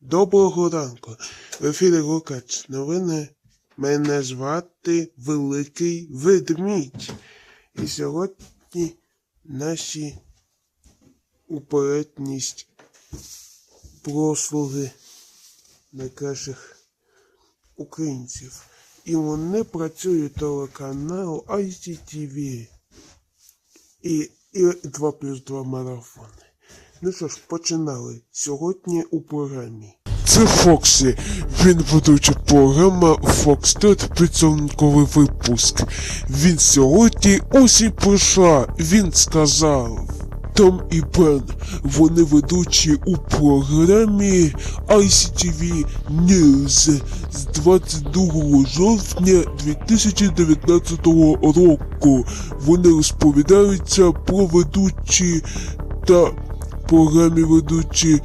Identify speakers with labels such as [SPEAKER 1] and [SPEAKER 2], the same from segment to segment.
[SPEAKER 1] Доброго ранку. В ефірі Лукач. Новини. Мене звати Великий Ведмідь. І сьогодні наші упередність прослуги найкращих українців. І вони працюють телеканал ICTV і, і 2 плюс 2 марафони. Ну що ж, починали. Сьогодні у програмі. Це Фоксі. Він ведучий програма Фокстед підсумковий випуск. Він сьогодні ось і прийшла. Він сказав. Том і Бен, вони ведучі у програмі ICTV News з 22 жовтня 2019 року. Вони розповідаються про ведучі та програмі ведучі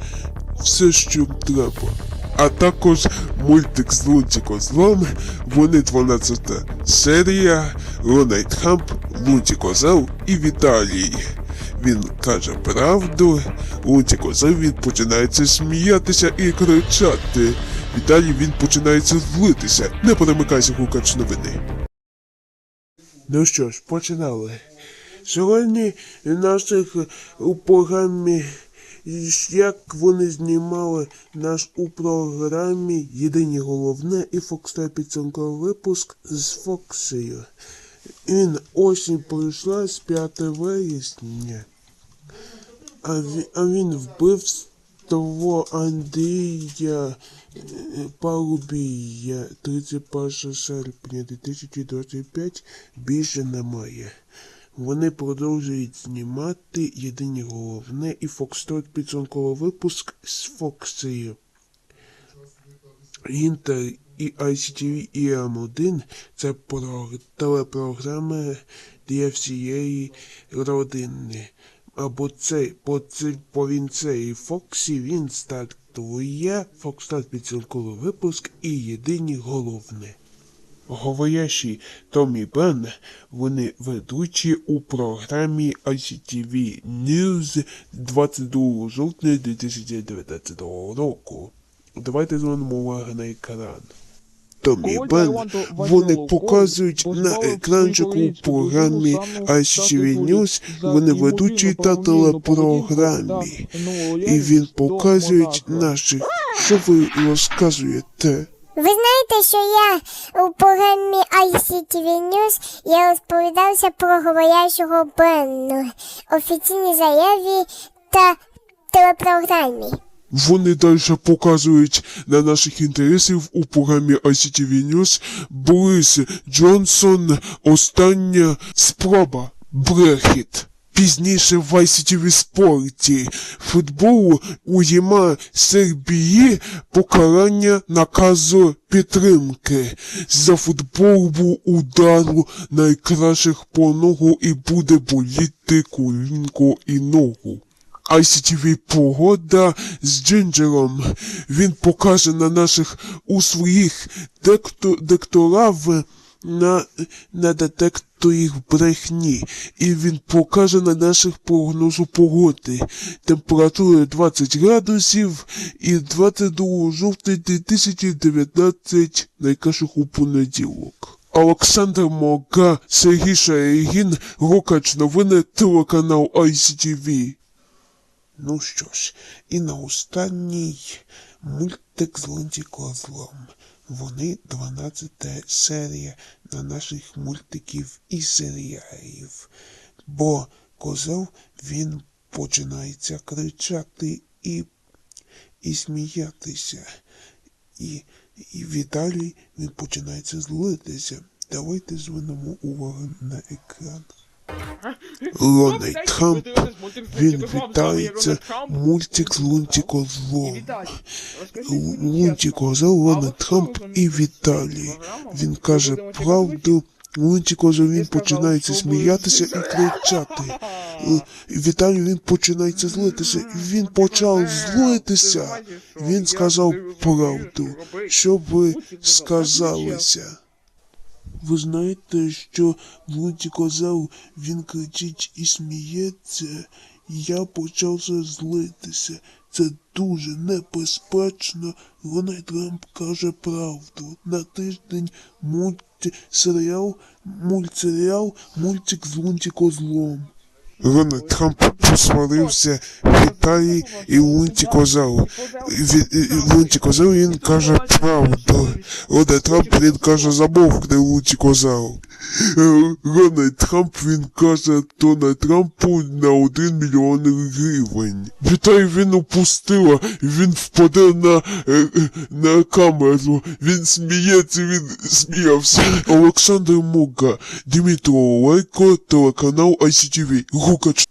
[SPEAKER 1] все, що треба. А також мультик з Лунті Козлом, вони 12 серія, Рональд Хамп, Лунті Козел і Віталій. Він каже правду, Лунті Козел він починається сміятися і кричати. Віталій він починається злитися. Не перемикайся гукач новини. Ну що ж, починали. Сьогодні наших у програмі, як вони знімали наш у програмі Єдині головне і Фокстар підсумковий випуск з Фоксею. Він осінь прийшла з 5 вересня, а він, вбивство Андрія е, Парубія 31 серпня 2025 більше немає. Вони продовжують знімати єдині головне і Фокстрот підсумковий випуск з Фоксею. Інтер і ICTV і М1 це про телепрограми всієї родини. Або цей по цей по він цей Фоксі він стартує Фокстат підсумковий випуск і єдині головне. Говорящий Томі Бен, вони ведучі у програмі ICTV News 22 жовтня 2019 року. Давайте звернемо увагу на екран. Томі Бен, вони показують на екранчику у програмі ICTV News, вони ведучі та телепрограмі. І він показує наших, що ви розказуєте.
[SPEAKER 2] Ви знаєте, що я у програмі ICTV News я розповідався про говорящого Бенну, офіційній заяві та телепрограмі.
[SPEAKER 1] Вони далі показують на наших інтересів у програмі ICTV News Борис Джонсон. Остання спроба. Брехіт. Пізніше в ICTV спорті футболу уєма Сербії покарання наказу підтримки. За футбол був удару найкращих по ногу і буде боліти колінко і ногу. ICTV погода з Джинджером. Він покаже на наших у своїх декторав на, на детекторі брехні. І він покаже на наших прогнозу погоди. Температура 20 градусів і 22 жовтня 2019 найкращих у понеділок. Олександр Мога, Сергій Шаєгін, Рокач новини, телеканал ICTV. Ну що ж, і на останній мультик з Линді Козлом. Вони 12 серія на наших мультиків і серіалів. Бо козел він починається кричати і, і сміятися. І, і Віталій він починається злитися. Давайте звернемо увагу на екран. Лоней Трамп, він вітається, мультик з Лунті Козлом. Лунті Козел, Лона Трамп і Віталій. Він каже правду, Лунтик каже, він починається сміятися і кричати. Віталій він починається злитися. Він почав злитися. Він сказав правду. Що ви сказалися? Ви знаєте, що Лунтик казав, він кричить і сміється. Я почався злитися. Це дуже небезпечно. Дональд Трамп каже правду. На тиждень мультсеріал, мультсеріал, мультик з Лунтик козлом. Дональд Трамп посварився Віталій і Лунті козел. Лунті козел він каже правду. Дональд Трамп він каже замовкне Лунті козел. Дональд Трамп він каже Дональд Трампу на 1 мільйон гривень. Вітаю, він опустила, він впаде на, е, е, на камеру, він сміється, він сміявся. Олександр Муга, Дмитро Лайко, телеканал ICTV, Гукач.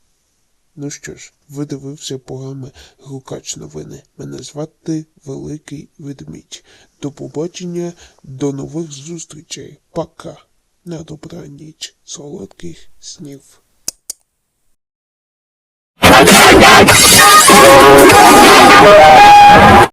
[SPEAKER 1] Ну що ж, ви дивився програми Гукач новини. Мене звати Великий Ведмідь. До побачення, до нових зустрічей. Пока на добраніч солодких снів.